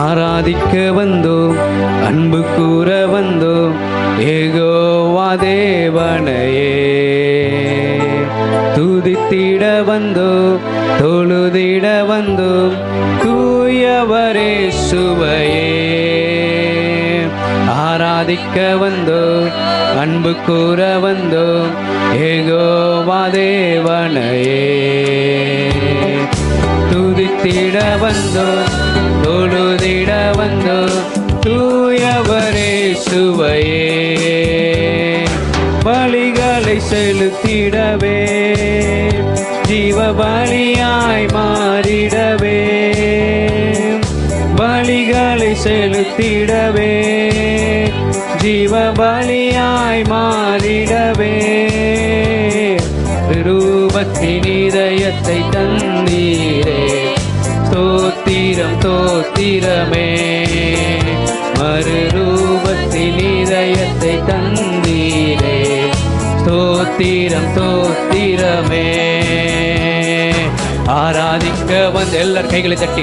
ஆராதிக்க வந்தோம் அன்பு கூற வந்தோம் ஏகோவா தேவனையே. துதித்திட வந்தோம் தொழுதிட வந்தோம் தூயவரே சுவையே. ஆராதிக்க வந்தோம் அன்பு கூற வந்தோம் ஏகோவா தேவனையே. துதித்திட வந்தோம் தொழுதிட வந்தோம் தூயவரே சுவையே. பலிகளை செலுத்திடவே. ஜீவ பலியாய் மாறிடவே. பலிகளை செலுத்திடவே. ஜீவ பலியாய் மாறிடவே. ரூபத்தின் இதயத்தை தந்து தோத்திரம் தோத்திரமே. மறுரூபத்தின் இதயத்தை தந்தீரே. தோத்திரம் தோத்திரமே. ஆராதிக்க வந்த எல்லார் கைகளை தட்டி.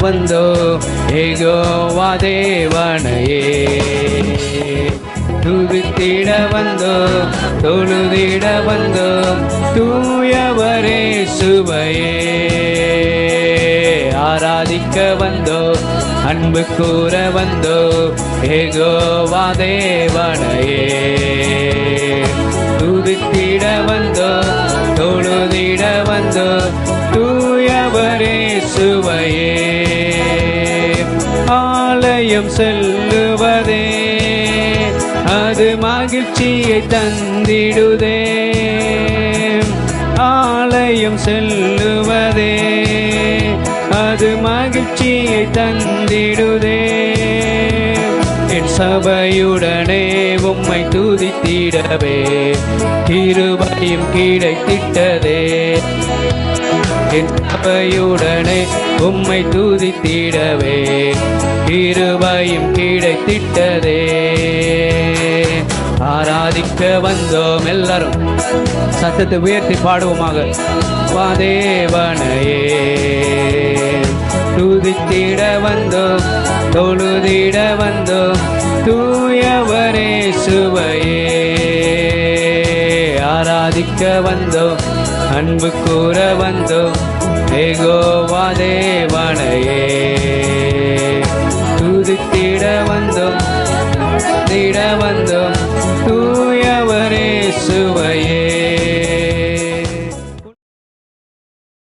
வந்தோ ஏகோவா தேவனையே. துதித்திட வந்தோ தொழுதிட வந்தோ தூயவரே சுவையே. ஆராதிக்க வந்தோ அன்பு கூற வந்தோ ஏகோவா தேவனையே. துதித்திட வந்தோ தொழுதிட வந்தோ தூயவரே சுவையே ஆலயம் செல்லுவதே அது மகிழ்ச்சியை தந்திடுதே. ஆலயம் செல்லுவதே மகிழ்ச்சியை தந்திடுதே. என் சபையுடனே உம்மை துதித்திடவே. கிருபையும் கிடைத்திட்டதே. என் சபையுடனே உம்மை துதித்திடவே. கிருபையும் கிடைத்திட்டதே. ஆராதிக்க வந்தோம் எல்லாரும். சத்தத்தை உயர்த்தி பாடுவோமாக. வாதேவனையே துதித்திட வந்தோம் தொழுதிட வந்தோம். தூயவரே சுவையே. ஆராதிக்க வந்தோம் அன்பு கூற வந்தோம். ஏகோவா தேவனையே. துதித்திட வந்தோம் திட வந்தோம். தூயவரே சுவை